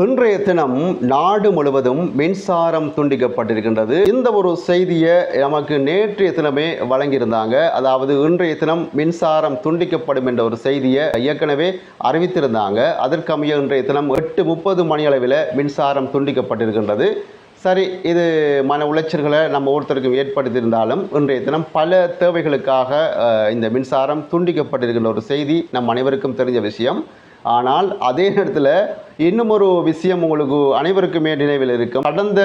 இன்றைய தினம் நாடு முழுவதும் மின்சாரம் துண்டிக்கப்பட்டிருக்கின்றது. இந்த ஒரு செய்தியை நமக்கு நேற்றைய தினமே வழங்கியிருந்தாங்க. அதாவது இன்றைய தினம் மின்சாரம் துண்டிக்கப்படும் என்ற ஒரு செய்தியை ஏற்கனவே அறிவித்திருந்தாங்க. அதற்கமைய இன்றைய தினம் எட்டு முப்பது மணி அளவில் மின்சாரம் துண்டிக்கப்பட்டிருக்கின்றது. சரி இது மன உளைச்சல்களை நம்ம ஒருத்தருக்கும் ஏற்படுத்தியிருந்தாலும் இன்றைய தினம் பல தேவைகளுக்காக இந்த மின்சாரம் துண்டிக்கப்பட்டிருக்கின்ற ஒரு செய்தி நம் அனைவருக்கும் தெரிஞ்ச விஷயம். ஆனால் அதே நேரத்தில் இன்னும் ஒரு விஷயம் உங்களுக்கு அனைவருக்குமே நினைவில் இருக்கும். கடந்த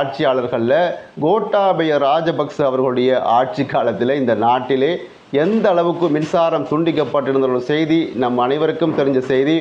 ஆட்சியாளர்களில் கோட்டாபய ராஜபக்ச அவர்களுடைய ஆட்சி காலத்தில் இந்த நாட்டிலே எந்த அளவுக்கு மின்சாரம் துண்டிக்கப்பட்டிருந்த ஒரு செய்தி நம் அனைவருக்கும் தெரிஞ்ச செய்தி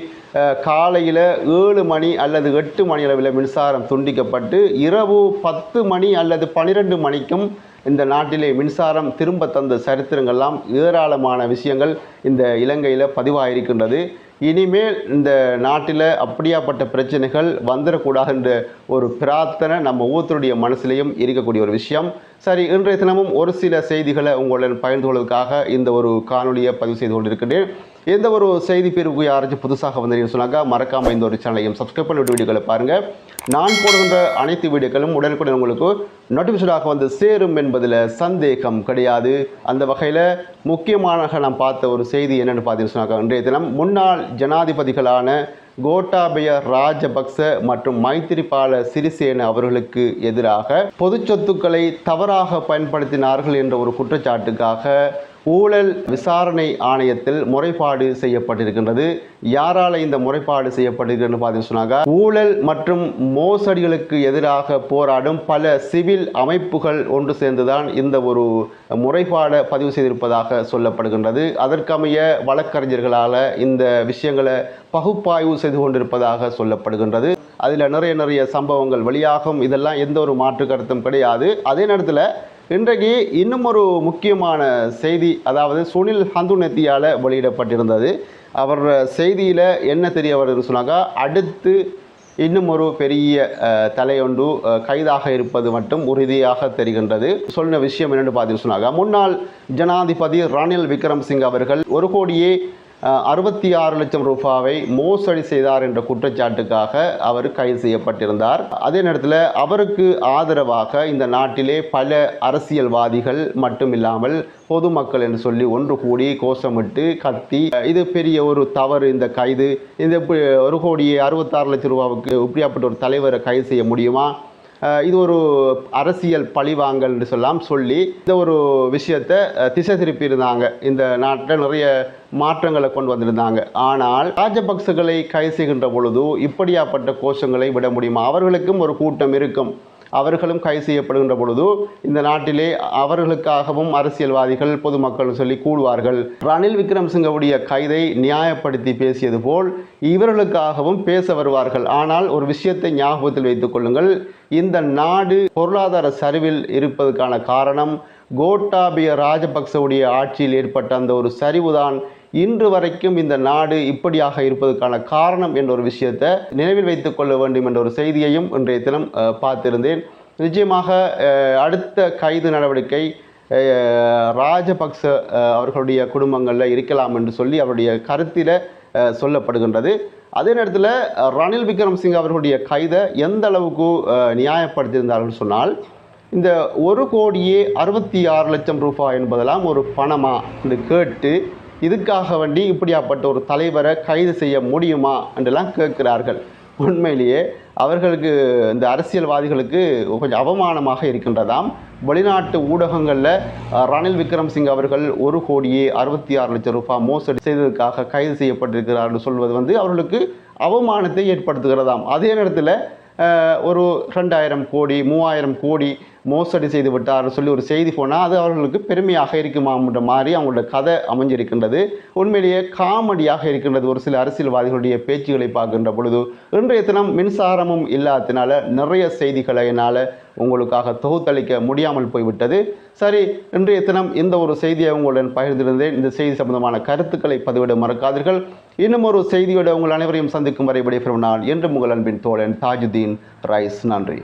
காலையில் ஏழு மணி அல்லது எட்டு மணி அளவில் மின்சாரம் துண்டிக்கப்பட்டு இரவு பத்து மணி அல்லது பன்னிரெண்டு மணிக்கும் இந்த நாட்டிலே மின்சாரம் திரும்ப தந்த சரித்திரங்கள்லாம் ஏராளமான விஷயங்கள் இந்த இலங்கையில் பதிவாயிருக்கின்றது. இனிமேல் இந்த நாட்டில் அப்படியாப்பட்ட பிரச்சனைகள் வந்துடக்கூடாது என்ற ஒரு பிரார்த்தனை நம்ம ஒவ்வொருத்தருடைய மனசுலையும் இருக்கக்கூடிய ஒரு விஷயம். சரி இன்றைய தினமும் ஒரு சில செய்திகளை உங்களுடன் பகிர்ந்து கொள்வதற்காக இந்த ஒரு காணொலியை பதிவு செய்து கொண்டிருக்கின்றேன். எந்த ஒரு செய்தி பிரிவுக்கு யாராச்சும் புதுசாக வந்தீங்கன்னு சொன்னாக்கா மறக்காமல் இந்த ஒரு சேனலையும் சப்ஸ்கிரைப் பண்ணிவிட்டு வீடியோக்களை பாருங்கள் நான் போடுகின்ற அனைத்து வீடியோக்களும் உடனுக்குடன் உங்களுக்கு நோட்டிஃபிகேஷனாக வந்து சேரும் என்பதில் சந்தேகம் கிடையாது. அந்த வகையில் முக்கியமாக நான் பார்த்த ஒரு செய்தி என்னென்னு பார்த்தீங்கன்னு சொன்னாக்கா இன்றைய தினம் முன்னாள் ஜனாதிபதிகளான கோட்டாபய ராஜபக்ச மற்றும் மைத்திரிபால சிறிசேன அவர்களுக்கு எதிராக பொது சொத்துக்களை தவறாக பயன்படுத்தினார்கள் என்ற ஒரு குற்றச்சாட்டுக்காக ஊழல் விசாரணை ஆணையத்தில் முறைப்பாடு செய்யப்பட்டிருக்கின்றது. யாரால இந்த முறைப்பாடு செய்யப்பட்டிருக்கிறது பார்த்தீங்கன்னு சொன்னாங்க ஊழல் மற்றும் மோசடிகளுக்கு எதிராக போராடும் பல சிவில் அமைப்புகள் ஒன்று சேர்ந்துதான் இந்த ஒரு முறைப்பாடை பதிவு செய்திருப்பதாக சொல்லப்படுகின்றது. அதற்கமைய வழக்கறிஞர்களால் இந்த விஷயங்களை பகுப்பாய்வு செய்து கொண்டிருப்பதாக சொல்லப்படுகின்றது. அதில் நிறைய நிறைய சம்பவங்கள் வெளியாகும். இதெல்லாம் எந்த ஒரு மாற்று கருத்தும் கிடையாது. அதே நேரத்தில் இன்றைக்கு இன்னும் ஒரு முக்கியமான செய்தி அதாவது சுனில் ஹந்துநெத்தியால் வெளியிடப்பட்டிருந்தது. அவர் செய்தியில் என்ன தெரிய வருதுன்னு சொன்னாக்கா அடுத்து இன்னும் ஒரு பெரிய தலையொன்று கைதாக இருப்பது மட்டும் உறுதியாக தெரிகின்றது. சொன்ன விஷயம் என்னென்னு பார்த்தீங்கன்னு சொன்னாங்க முன்னாள் ஜனாதிபதி ரணில் விக்ரம்சிங் அவர்கள் ஒரு கோடியே அறுபத்தி ஆறு லட்சம் ரூபாவை மோசடி செய்தார் என்ற குற்றச்சாட்டுக்காக அவர் கைது செய்யப்பட்டிருந்தார். அதே நேரத்தில் அவருக்கு ஆதரவாக இந்த நாட்டிலே பல அரசியல்வாதிகள் மட்டும் இல்லாமல் பொதுமக்கள் என்று சொல்லி ஒன்று கூடி கோஷமிட்டு கத்தி இது பெரிய ஒரு தவறு இந்த கைது. இந்த ஒரு கோடியே அறுபத்தாறு லட்சம் ரூபாவுக்கு இப்படியாப்பட்ட ஒரு தலைவரை கைது செய்ய முடியுமா? இது ஒரு அரசியல் பழிவாங்கல் சொல்லலாம் சொல்லி இந்த ஒரு விஷயத்தை திசை திருப்பி இருந்தாங்க இந்த நாட்டில் நிறைய மாற்றங்களை கொண்டு வந்திருந்தாங்க. ஆனால் ராஜபக்சகளை கைது செய்கின்ற பொழுது இப்படியாப்பட்ட கோஷங்களை விட முடியுமா? அவர்களுக்கும் ஒரு கூட்டம் இருக்கும். அவர்களும் கைது செய்யப்படுகின்ற பொழுது இந்த நாட்டிலே அவர்களுக்காகவும் அரசியல்வாதிகள் பொதுமக்கள் சொல்லி கூடுவார்கள் ரணில் விக்ரம்சிங்கவுடைய கைதை நியாயப்படுத்தி பேசியது போல் இவர்களுக்காகவும் பேச வருவார்கள். ஆனால் ஒரு விஷயத்தை ஞாபகத்தில் வைத்துக் கொள்ளுங்கள். இந்த நாடு பொருளாதார சரிவில் இருப்பதற்கான காரணம் கோட்டாபிய ராஜபக்சவுடைய ஆட்சியில் ஏற்பட்ட அந்த ஒரு சரிவுதான் இன்று வரைக்கும் இந்த நாடு இப்படியாக இருப்பதற்கான காரணம் என்ற ஒரு விஷயத்தை நினைவில் வைத்துக் கொள்ள வேண்டும் என்ற ஒரு செய்தியையும் இன்றைய தினம் பார்த்திருந்தேன். நிச்சயமாக அடுத்த கைது நடவடிக்கை ராஜபக்ச அவர்களுடைய குடும்பங்களில் இருக்கலாம் என்று சொல்லி அவருடைய கருத்தில் சொல்லப்படுகின்றது. அதே நேரத்தில் அஹ், ரணில் விக்ரம்சிங் அவர்களுடைய கைதை எந்த அளவுக்கு நியாயப்படுத்தியிருந்தார்கள் சொன்னால் இந்த ஒரு கோடியே அறுபத்தி ஆறு லட்சம் ரூபாய் என்பதெல்லாம் ஒரு பணமாக என்று கேட்டு இதுக்காக வேண்டி இப்படியாப்பட்ட ஒரு தலைவரை கைது செய்ய முடியுமா என்றெல்லாம் கேட்கிறார்கள். உண்மையிலேயே அவர்களுக்கு இந்த அரசியல்வாதிகளுக்கு கொஞ்சம் அவமானமாக இருக்கின்றதாம். வெளிநாட்டு ஊடகங்களில் ரணில் விக்ரம்சிங் அவர்கள் ஒரு கோடியே அறுபத்தி ஆறு லட்சம் ரூபாய் மோசடி செய்ததற்காக கைது செய்யப்பட்டிருக்கிறார்கள் சொல்வது வந்து அவர்களுக்கு அவமானத்தை ஏற்படுத்துகிறதாம். அதே நேரத்தில் ஒரு ரெண்டாயிரம் கோடி மூவாயிரம் கோடி மோசடி செய்து விட்டார் சொல்லி ஒரு செய்தி போனால் அது அவர்களுக்கு பெருமையாக இருக்குமான்ற மாதிரி அவங்களோட கதை அமைஞ்சிருக்கின்றது. உண்மையிலேயே காமெடியாக இருக்கின்றது ஒரு சில அரசியல்வாதிகளுடைய பேச்சுகளை பார்க்கின்ற பொழுது. இன்றைய தினம் மின்சாரமும் இல்லாததினால நிறைய செய்திகளை என்னால் உங்களுக்காக தொகுத்தளிக்க முடியாமல் போய்விட்டது. சரி இன்றைய தினம் இந்த ஒரு செய்தியை உங்களுடன் பகிர்ந்திருந்தேன். இந்த செய்தி சம்பந்தமான கருத்துக்களை பதிவிட மறக்காதீர்கள். இன்னும் ஒரு செய்தியோட உங்கள் அனைவரையும் சந்திக்கும் வரை விடைபெறும் நான் என்று உங்கள் அன்பின் தோழன் தாஜுதீன் ரைஸ். நன்றி.